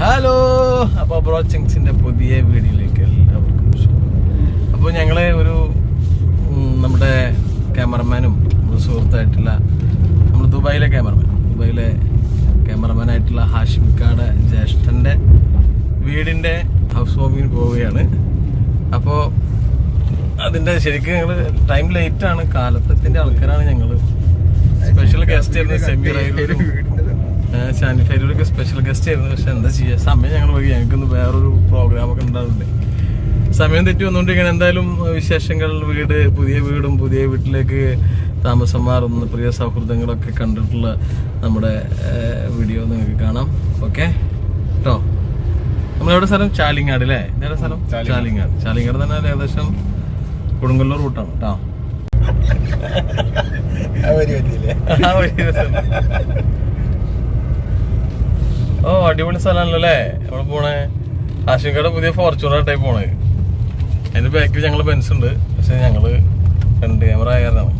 Hello അപ്പോൾ ബ്രോച്ചിങ്സിന്റെ പുതിയ വീഡിയോയിലേക്ക് എല്ലാവർക്കും അപ്പോൾ ഞങ്ങൾ ഒരു നമ്മുടെ ക്യാമറമാനും നമ്മുടെ സുഹൃത്തായിട്ടുള്ള നമ്മൾ ദുബായിലെ ക്യാമറമാൻ ദുബായിലെ ക്യാമറമാൻ ആയിട്ടുള്ള ഹാഷിമിക്കാട് ജ്യേഷ്ഠന്റെ വീടിന്റെ ഹൗസ് വാമിങ്ങിന് പോവുകയാണ്. അപ്പോൾ അതിന്റെ ശരിക്കും ഞങ്ങൾ ടൈം ലേറ്റ് ആണ്. കാലത്തിന്റെ ആൾക്കാരാണ് ഞങ്ങൾ. സ്പെഷ്യൽ ഗസ്റ്റ് ആയിരുന്നു സെമീറായാലും ഷാനിഫൈലൊക്കെ സ്പെഷ്യൽ ഗസ്റ്റ് ആയിരുന്നു. പക്ഷെ എന്താ ചെയ്യുക സമയം ഞങ്ങൾ പോയി. ഞങ്ങൾക്കൊന്ന് വേറൊരു പ്രോഗ്രാം ഒക്കെ ഉണ്ടാവുന്നുണ്ട്. സമയം തെറ്റി വന്നുകൊണ്ടിരിക്കുകയാണ് എന്തായാലും വിശേഷങ്ങൾ വീട് പുതിയ വീടും പുതിയ വീട്ടിലേക്ക് താമസം മാറുന്ന പ്രിയ സൗഹൃദങ്ങളൊക്കെ കണ്ടിട്ടുള്ള നമ്മുടെ വീഡിയോ നിങ്ങൾക്ക് കാണാം. ഓക്കെ കേട്ടോ നമ്മളെവിടെ സ്ഥലം? ചാലിങ്ങാട് അല്ലേ? ഇതേടെ സ്ഥലം? ചാലിങ്ങാട്. ചാലിങ്ങാട്. തന്നെ ഏകദേശം കൊടുങ്കല്ലൂർ റൂട്ടാണ് കേട്ടോ ആ ഓ അടിപൊളി സ്ഥലമാണല്ലോ അല്ലേ? നമ്മൾ പോണേ? ആശിക്കാട് പുതിയ ഫോർച്യൂണർ ആയിട്ടായി പോണേ. അതിന്റെ ബാക്കിൽ ഞങ്ങൾ ബെൻസ് ഉണ്ട്. പക്ഷെ ഞങ്ങൾ ഫ്രണ്ട് ക്യാമറ ആയതാണ്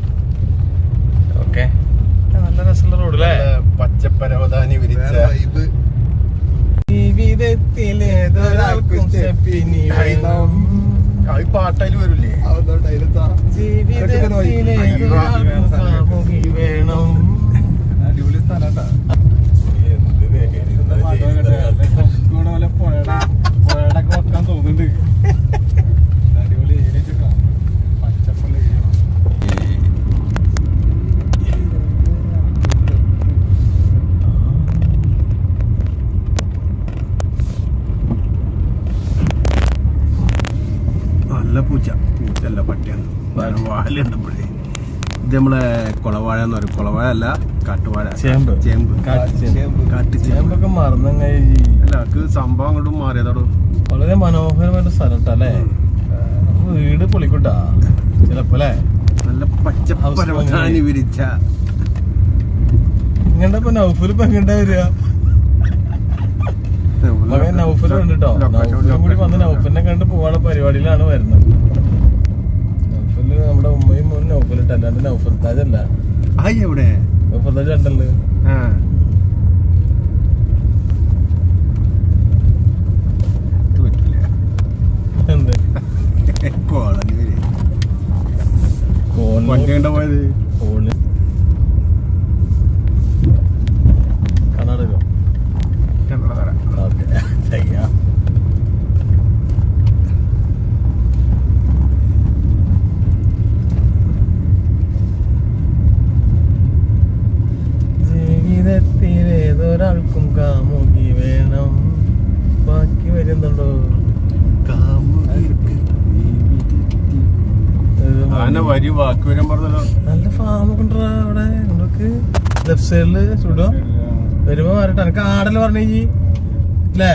ഓക്കെ? നല്ല രസമുള്ള റോഡ് അല്ലേ? പച്ചപ്പരവധാനി വിരിച്ച. ജീവിതത്തിലേതൊരാൾക്കും പാട്ടായി വരില്ലേ ജീവിതത്തിലേതൊരാൾക്കും വേണം. അടിപൊളി സ്ഥലട്ടാ വാഴ ഉണ്ടപ്പോഴേ ഇത് നമ്മളെ കുളവാഴ എന്ന് പറയും. കുളവാഴ അല്ല കാട്ടുവാഴ. ചേമ്പ്. ചേമ്പ്. കാട്ടുചേമ്പ് ചേമ്പൊക്കെ മറന്നങ്ങായി. അല്ല അത് സംഭവം അങ്ങോട്ട് മാറിയതാടോ? വളരെ മനോഹരമായിട്ട് സ്ഥലട്ടല്ലേ വീട് പൊളിക്കൂട്ടാ. ചിലപ്പോ അല്ലേ? നല്ല പച്ചപ്പരവധാനി വിരിച്ച. ഇങ്ങണ്ട ഇപ്പൊ നൗഫൽ ഇപ്പൊ എങ്ങനെ വരിക? മകൻ കണ്ടിട്ടോ? കൂടി വന്ന് നൗഫലിനെ കണ്ട് പോവാനുള്ള പരിപാടിയിലാണ് വരുന്നത്. നമ്മുടെ ഉമ്മയും മോനും നൗഫലിട്ട് അല്ലാണ്ട് നൗഫൽ താജ് അല്ല. ആയി എവിടെ? നൗഫൽ താജ് ഉണ്ടല്ലോ ആ. എന്ത്? കോളനി വരെ. കോൺ വണ്ടി കണ്ട പോയത് കോണ് കർണാടക കന്നഡ ഓക്കെ ചെയ്യാം ഏതൊരാൾക്കും കാമുകി വേണം. ബാക്കി വരുന്നുണ്ടോ? ആന വരി വരാൻ പറഞ്ഞല്ലോ. നല്ല ഫാം അവിടെ. നമുക്ക് ലെഫ്റ്റ് സൈഡിൽ ചൂടോ. വരുമ്പോ വരട്ടെ എനിക്ക് ആടൽ പറഞ്ഞ ഈ അല്ലേ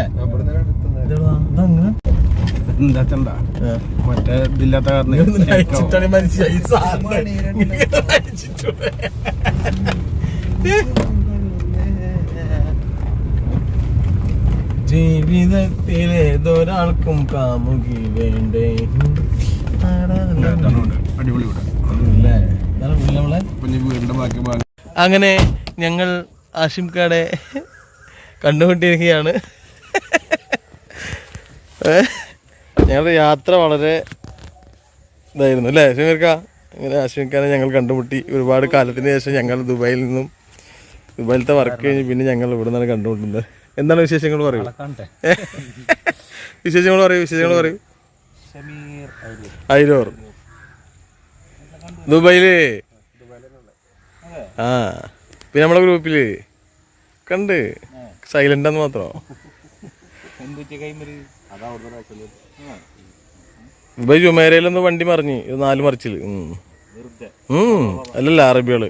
അതങ്ങനെ എന്താ ചണ്ട മറ്റേ ഇതില്ലാത്ത കാരണം മനസ്സിലായി ഈ സാധനം ഇങ്ങനെ അയച്ചിട്ടൂടെ? ജീവിതത്തിൽ ഏതൊരാൾക്കും കാമുകി വേണ്ടേ അടിപൊളി വീട് ഇല്ലേ? നല്ല വീട്ടിൽ നമ്മളെ അപ്പൊ ഇനി വീടിന്റെ കാമുകി വേണ്ടേ അങ്ങനെ ഞങ്ങൾ ആഷിംകാടെ കണ്ടുകൊണ്ടിരിക്കുകയാണ്? ഞങ്ങളുടെ യാത്ര വളരെ ഇതായിരുന്നു അല്ലേ? ഷമീർക്ക അങ്ങനെ ആഷിമിക്കാനെ ഞങ്ങൾ കണ്ടുമുട്ടി. ഒരുപാട് കാലത്തിന് ശേഷം ഞങ്ങൾ ദുബായിൽ നിന്നും ദുബായിലത്തെ വർക്ക് കഴിഞ്ഞ് പിന്നെ ഞങ്ങൾ ഇവിടെ നിന്നാണ് കണ്ടുമുട്ടുന്നത്. എന്താണ് വിശേഷങ്ങൾ പറയൂ? വിശേഷങ്ങൾ പറയൂ വിശേഷങ്ങൾ പറയൂ. അയിരൂർ ദുബൈൽ ആ പിന്നെ നമ്മളെ ഗ്രൂപ്പിൽ. കണ്ട്. സൈലന്റ് ആന്ന് മാത്രം? ദുബായ് ജുമേരയിലൊന്ന് വണ്ടി മറിഞ്ഞ്. നാല് മറിച്ചിൽ. ഉം. ഉം. അല്ലല്ല അറബികൾ.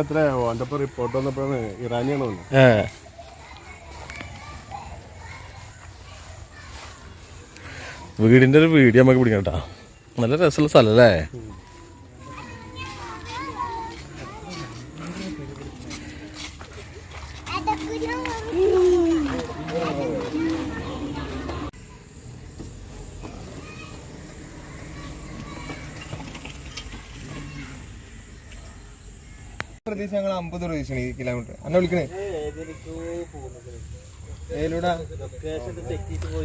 അത്ര ഇപ്പൊ റിപ്പോർട്ട് വന്നപ്പോഴാണ് ഇറാനിയാണ് വന്നത് ഏ. വീടിന്റെ ഒരു വീഡിയോ നമുക്ക് പിടിക്കണം കേട്ടോ. നല്ല രസമുള്ള സ്ഥലം അല്ലേ പ്രദേശം ഞങ്ങൾ അമ്പത് പ്രദേശമാണ് ഈ കിലോമീറ്റർ അന്നെ വിളിക്കണേ.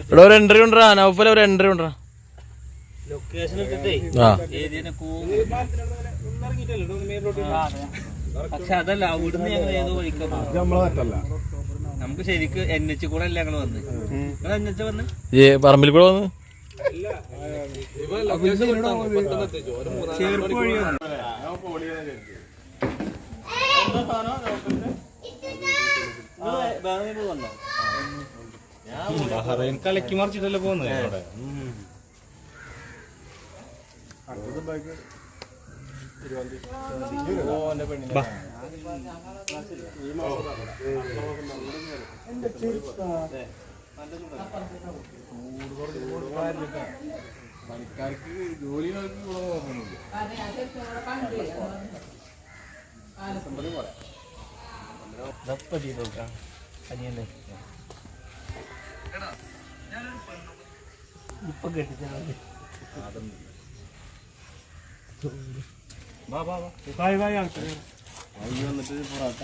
ഇവിടെ ഒരു എൻട്രി ഉണ്ടാ നൗഫൽ ഒരു എൻട്രി ഉണ്ടാ ലൊക്കേഷൻ ഇട്ടിട്ടേ ആ. ഏതിനെ പക്ഷെ അതല്ല അവിടുന്ന് ഞങ്ങൾ ഏതോ വഴിക്കാൻ പോകുന്നത്. നമ്മളെ പറ്റല്ല നമുക്ക് ശരിക്ക് എൻ എച്ച് കൂടെ അല്ല ഞങ്ങൾ വന്ന്? നിങ്ങൾ എൻ എച്ച് വന്ന്? ഈ പറമ്പിൽ കൂടെ വന്ന്? ചേർപ്പ് വഴി വന്ന് വന്നോ കലക്കി മറിച്ചിട്ടല്ലേ പോകുന്നത്? അവിടെ. പണിക്കാർക്ക് ജോലി ഇപ്പൊ കെട്ടിച്ചാൽ മതി വന്നിട്ട് പൊറോട്ട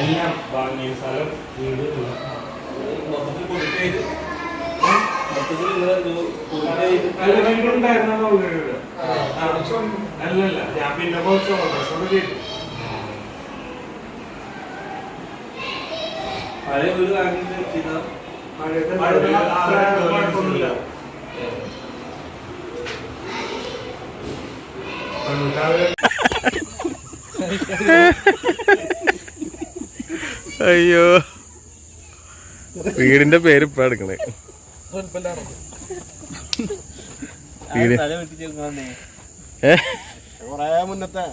എല്ലാം വാങ്ങിയ സ്ഥലം വീട് അല്ലല്ല ഞാൻ പിന്നെ കുറച്ച് ഓർഡർ ചെയ്തു പഴയ വീട് വാങ്ങിയിട്ട് ചെയ്ത കുഴപ്പമൊന്നുമില്ല അയ്യോ. വീടിന്റെ പേര് ഇപ്പഴാ എടുക്കണേ. വീട് ഏ? കൊറേ മുന്നത്തെ.